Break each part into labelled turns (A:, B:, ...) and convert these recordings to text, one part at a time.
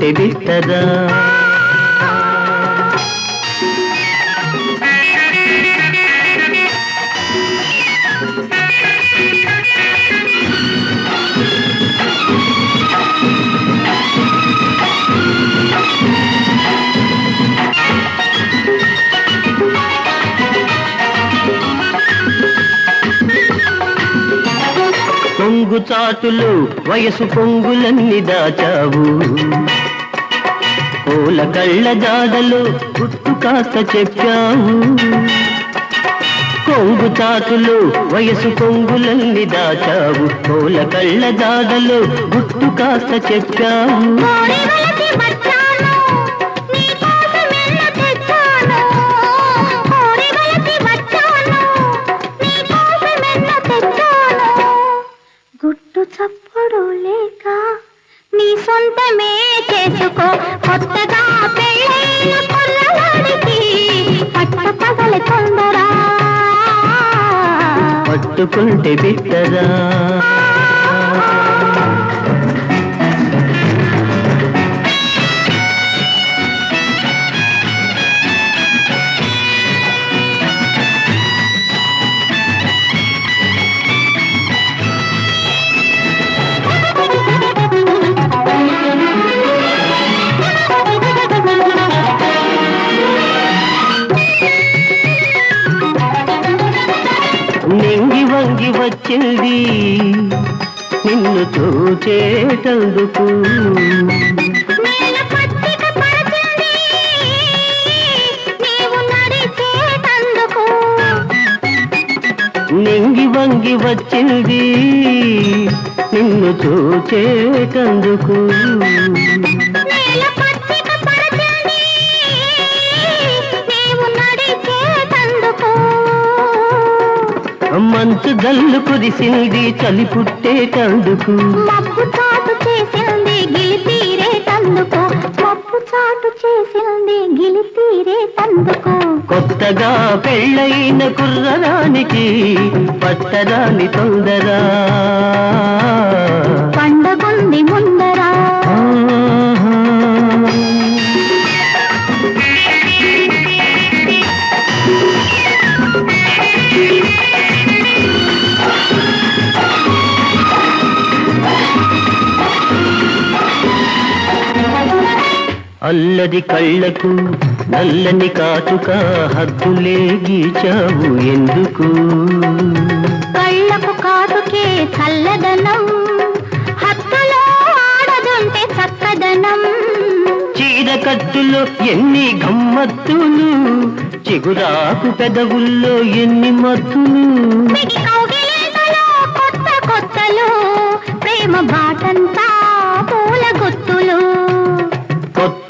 A: పట్టుకుంటే ಬಿಟ್ಟದ పొంగు చాటులు వయసు పొంగులన్నీ దాచావు. పూల కళ్ళ జాడలు గుట్టు కాస్త చెప్పావు. కొంగు చాటులు వయసు కొంగులన్నీ దాచావు. పూల కళ్ళ జాడలు గుట్టు కాస్త చెప్పావు. పట్టుకుంటే బిట్టరా వచ్చింది నిన్ను చూచేటందుకు. నింగి వంగి వచ్చింది. నిన్ను చూచేటందుకు. జల్లు కురిసింది చలి పుట్టేటందుకు
B: మబ్బు చాటు చేసింది గిలి తీరేటందుకు మబ్బు చాటు చేసింది గిలి తీరేటందుకు
A: కొత్తగా పెళ్ళైన కుర్రదానికి పట్టరాని తొందరా. అల్లది కళ్ళకు నల్లని కాటుక హద్దులే గీచావు ఎందుకు?
B: కళ్ళకు కాటుకే చల్లదనం హత్తులో ఆడదుంటే చక్కదనం.
A: చీర కట్టులో ఎన్ని గమ్మత్తులు చిగురాకు పెదవుల్లో ఎన్ని మత్తులు?
B: కొత్త కొత్తలు ప్రేమ బాటంతా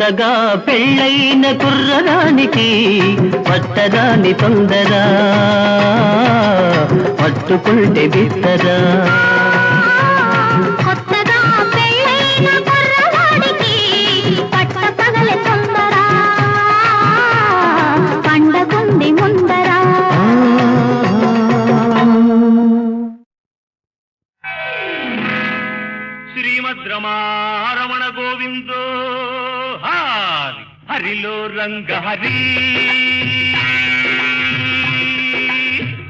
A: కొత్తగా పెళ్ళైన కుర్రదానికి పట్టదాని తొందరా పట్టుకుంటే బిత్తరా.
C: హరి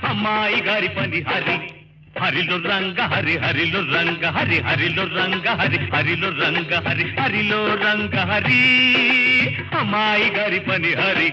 C: అమ్మాయి గారి పని హరి. హరిలో రంగ హరి హరిలో రంగ హరి హరిలో రంగ హరి హరిలో రంగ హరి హరిలో రంగ హరి. అమ్మాయి గారి పని హరి.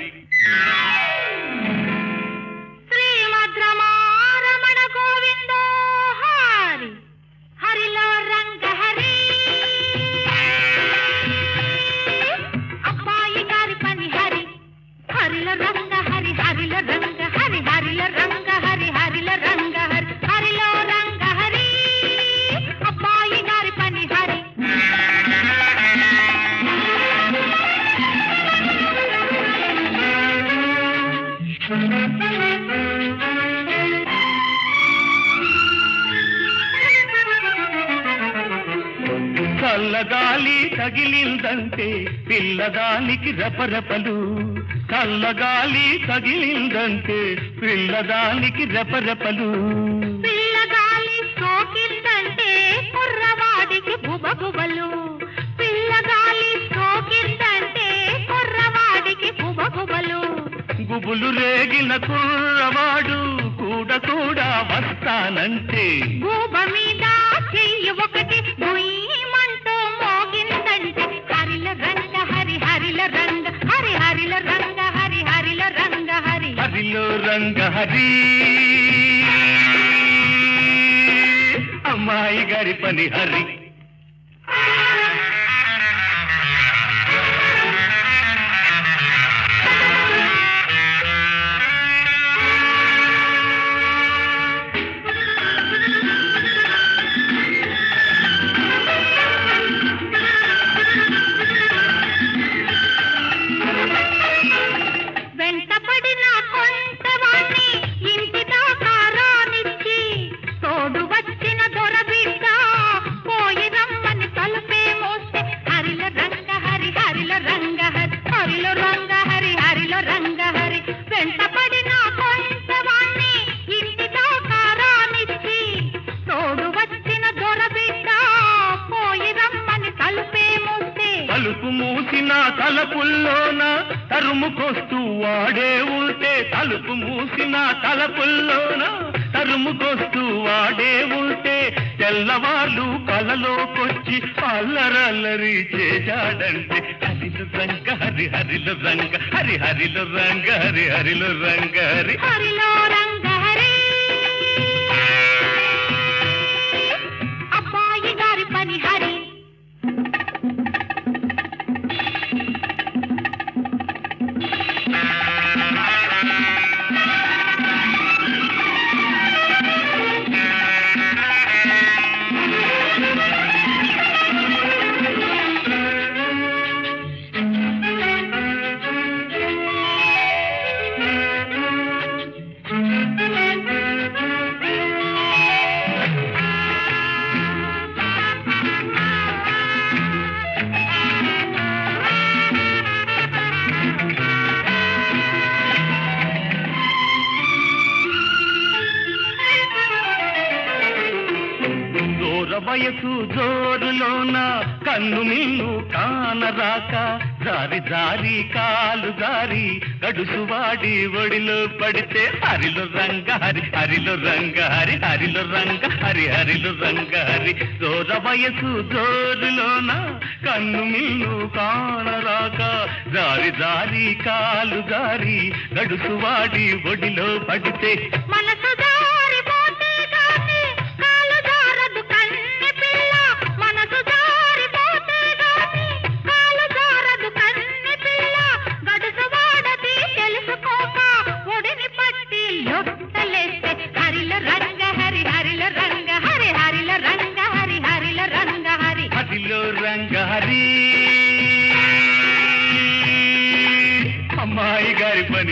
D: చల్లగాలి తగిలిందంటే పిల్లదానికి రెపరెపలు. చల్లగాలి తగిలిందంటే పిల్లదానికి రెపరెపలు.
C: పిల్లగాలి సోకిందంటే కుర్రవాడికి గుబగుబలు పిల్లగాలి సోకిందంటే కుర్రవాడికి గుబగుబలు
D: గుబులు రేగిన కుర్రవాడు కూడా కూడా వస్తానంటే
C: గూబ మీద చెయ్యి ఒకటి రంగ హరిల రంగ హరి హరిల రంగ హరి హరిల రంగ హరి హరిల రంగ హరి.
D: హరిలో రంగ హరి. అమ్మాయి గారి పని హరి. చేశాడంటే హరిలు రంగ హరి హరిలు రంగ హరి హరిలు రంగ హరి హరిలు రంగ హరి.
C: హరిలో రంగ
D: దూర వయసు జోరులోన కన్ను మిన్ను కానరాక జారి జారి కాలు జారి గడుసు వాడి ఒడిలో పడితే హరిలో రంగ హరి హరిలో రంగ హరి హరిలో రంగ హరి హరిలో రంగ హరి. జోర వయసు జోరులోన కన్ను మిన్ను కానరాక జారి జారి కాలు జారి గడుసు వాడి ఒడిలో పడితే
C: మనసు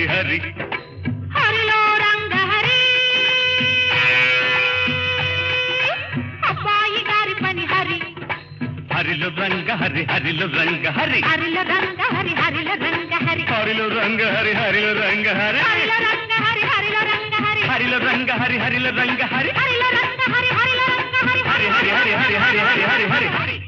D: గారి పని హరి
C: హరిలో రంగ హరి అబ్బాయి గారి పని హరి
D: హరిలో రంగ హరి హరిలో రంగ హరి
C: హరిల రంగ హరి హరిల రంగ హరి
D: హరిలో రంగ హరి హరిలో రంగ హరి
C: హరిల రంగ హరి హరిల రంగ హరి
D: హరిలో రంగ హరి హరిలో రంగ హరి
C: హరిల రంగ హరి హరిల రంగ హరి
D: హరి హరి హరి హరి హరి హరి హరి హరి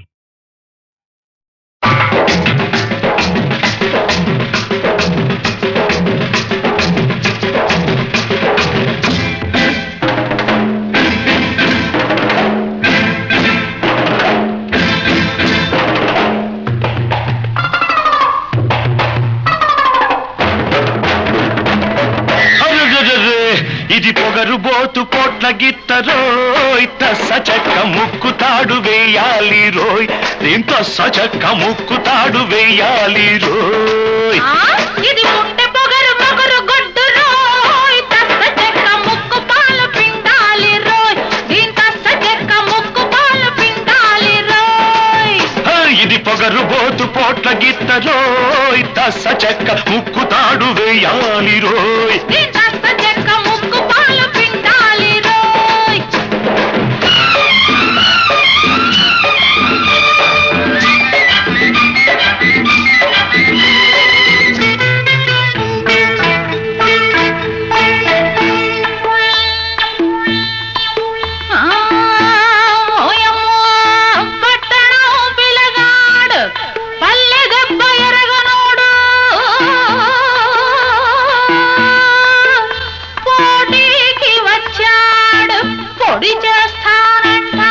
D: ఇత్త సచక్క ముక్కుతాడు వేయాలి రోయ్ దీంతో సచక్క ముక్కుతాడు వేయాలి రోయ్
C: ఇది ముండె పొగరు పొగరు గొడ్డు రోయ్ తస్త చెక్క ముక్కు పాలు పిండాలి రోయ్ దీని తస్త చెక్క ముక్కు పాలు పిండాలి రోయ్
D: హ, ఇది పొగరు బోతు పోట్ల సచక్క ముక్కుతాడు వేయాలి రోయ్
C: చేస్తానంటాడు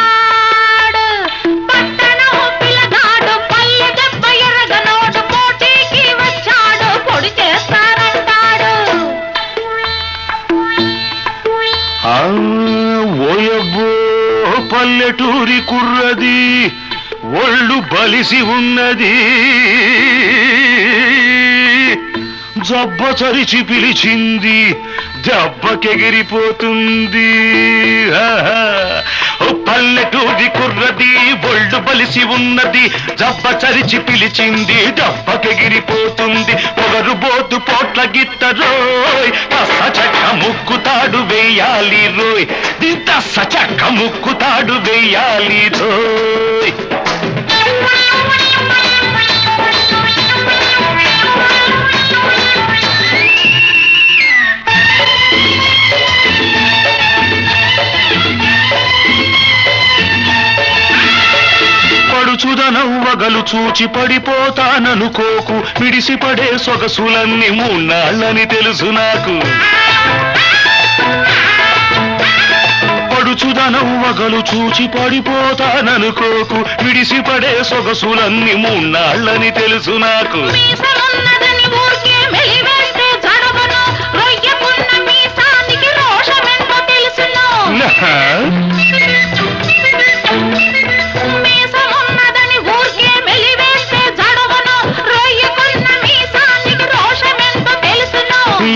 C: పిల్లగాడు పల్లె దెబ్బ ఎరగనోడు పోటీకి వచ్చాడు. పొడి చేస్తానంటాడు
E: ఓయబ్బో పల్లెటూరి కుర్రది ఒళ్ళు బలిసి ఉన్నది. జబ్బ చరిచి పిలిచింది దెబ్బకెగిరిపోతుంది ఓ పల్లెటూరి కుర్రది ఒళ్ళు బలిసి ఉన్నది జబ్బ చరిచి పిలిచింది దెబ్బకెగిరిపోతుంది పొగరు బోతు పోట్ల గిత్తరోయ్ దస చక్క ముక్కుతాడు వేయాలి రోయ్ దస చక్క ముక్కుతాడు వేయాలి రోయ్. పడుచుదనవ్వగలు చూచి పడిపోతాననుకోకు. మిడిసిపడే సొగసులన్నీ మూన్నాళ్ళని తెలుసు నాకు. పడుచుదనవ్వగలు చూచి పడిపోతాననుకోకు. మిడిసిపడే సొగసులన్నీ మూన్నాళ్ళని తెలుసు నాకు.
C: మీసలున్నదని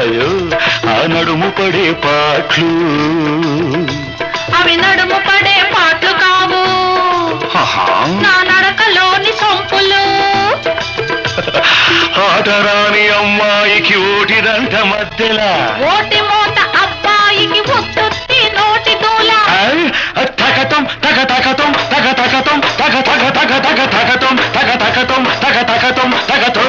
E: అయ్యో ఆ నడుము పడే పాటలు.
C: అవి నడుము పడే పాటలు కావు. నా నడకలోని సొంపులు.
E: ఆటరాని అమ్మాయికి ఓటిదంట మధ్యలా.
C: ఓటి మూట అబ్బాయికి ఉత్తుత్తి నోటి దూల
E: తగతం తగ తగతం తగ తగతం తగ తగ తగ తగ తగతం తగ తగతం తగ తగతం తగతం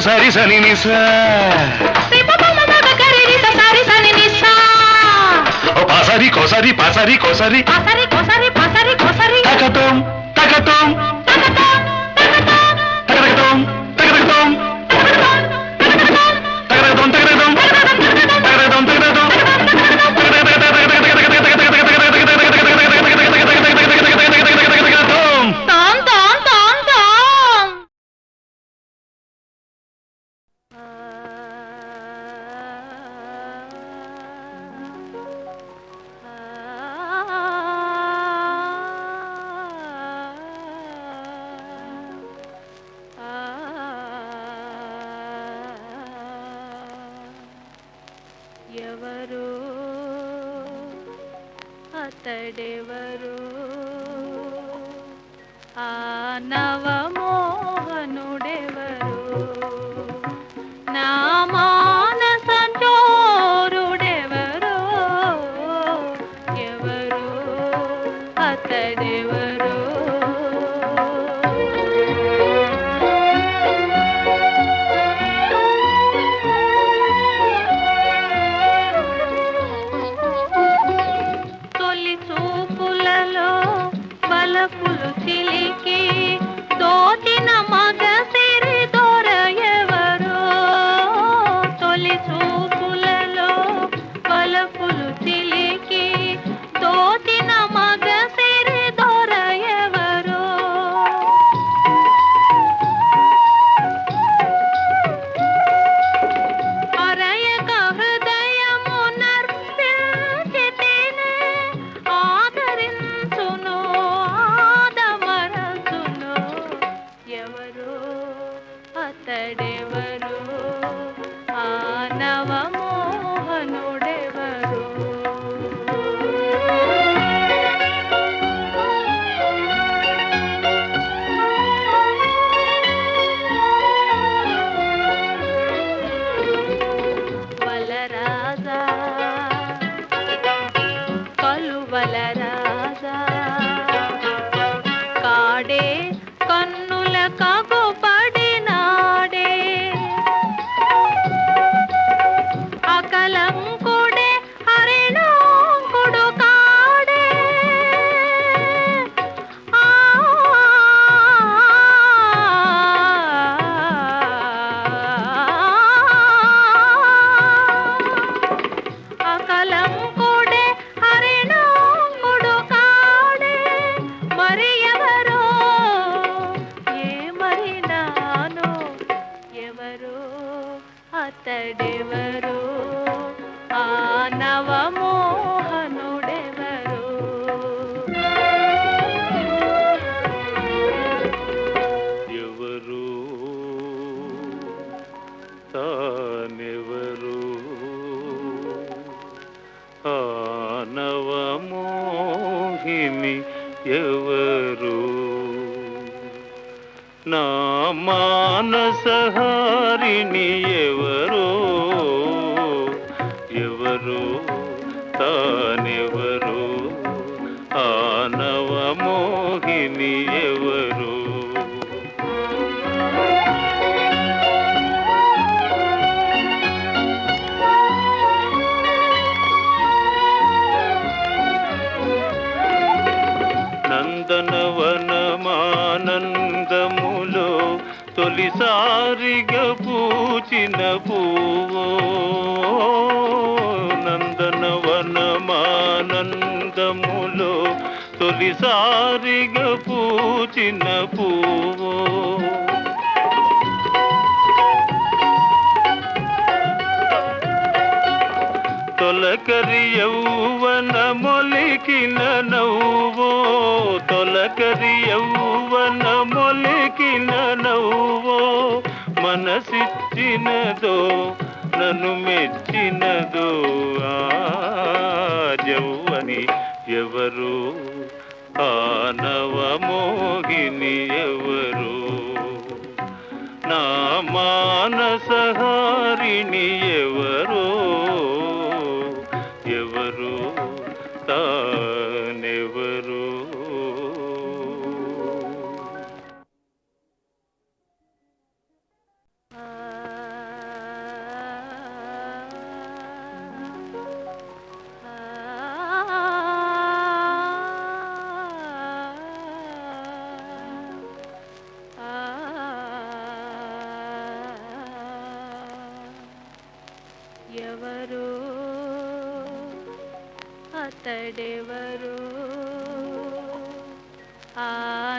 E: సరి సని నిస. పాసరి కోసరి పాసరి కోసరి.
C: పసరి కొసరి పసరి కొసరి.
E: తగతం తగతం
F: ತಡೆವರು. ಆ ನವಮ
G: ಮಲರಾಗ చేస్తానెవరు? ఆనవమోహిని ఎవరు? నా మానసహారిణి ఎవరో? తొలిసారిగా పూచిన పువ్వు నందనవనమానందములో తొలిసారిగా పూచిన పువ్వు. తొలకరి యౌవన మొలికిన నవ్వో తొలకరి యౌవన మొలికిన నవ్వో మనసిచ్చినదో నన్ను మెచ్చినదో. ఆ యౌవని ఎవరు? ఆనవమోహిని ఎవరు? నా మానసహారిణి
F: ತಡೆವರು. ಆ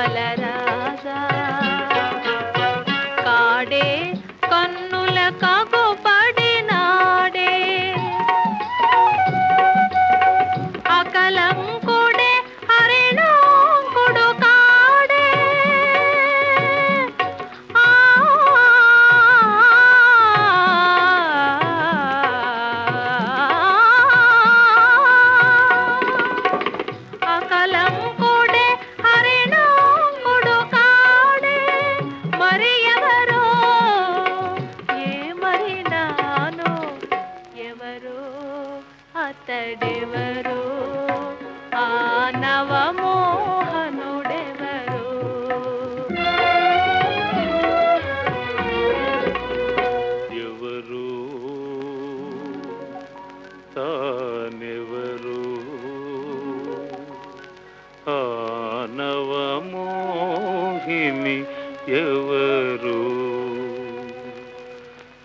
G: ವಲದ చేస్తానెవరు? ఆనవమోహిని ఎవరు?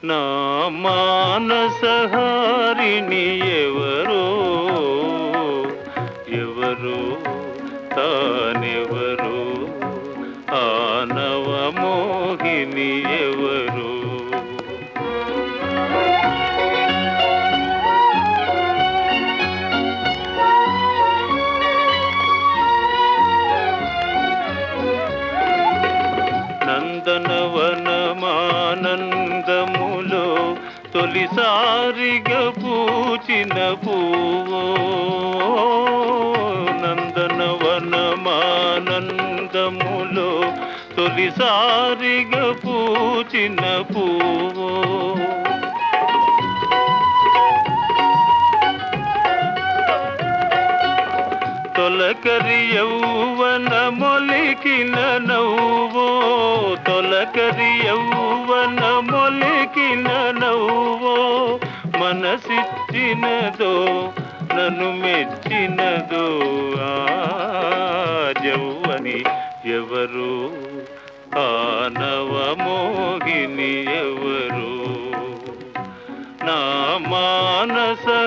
G: నా మానసహారిణి ఎవరు? తొలిసారిగా పూచిన పువ్వు నందనవనమానందములో తొలిసారిగా పూచిన పువ్వు. తొలకరి యౌవన మొలికిన నవ్వో తొలకరి యౌవన మొలికిన నవ్వో మనసిచ్చినదో నన్ను మెచ్చినదో. ఆ యౌవని ఎవరు? ఆనవ మోహిని ఎవరు? నా మానసహారిణి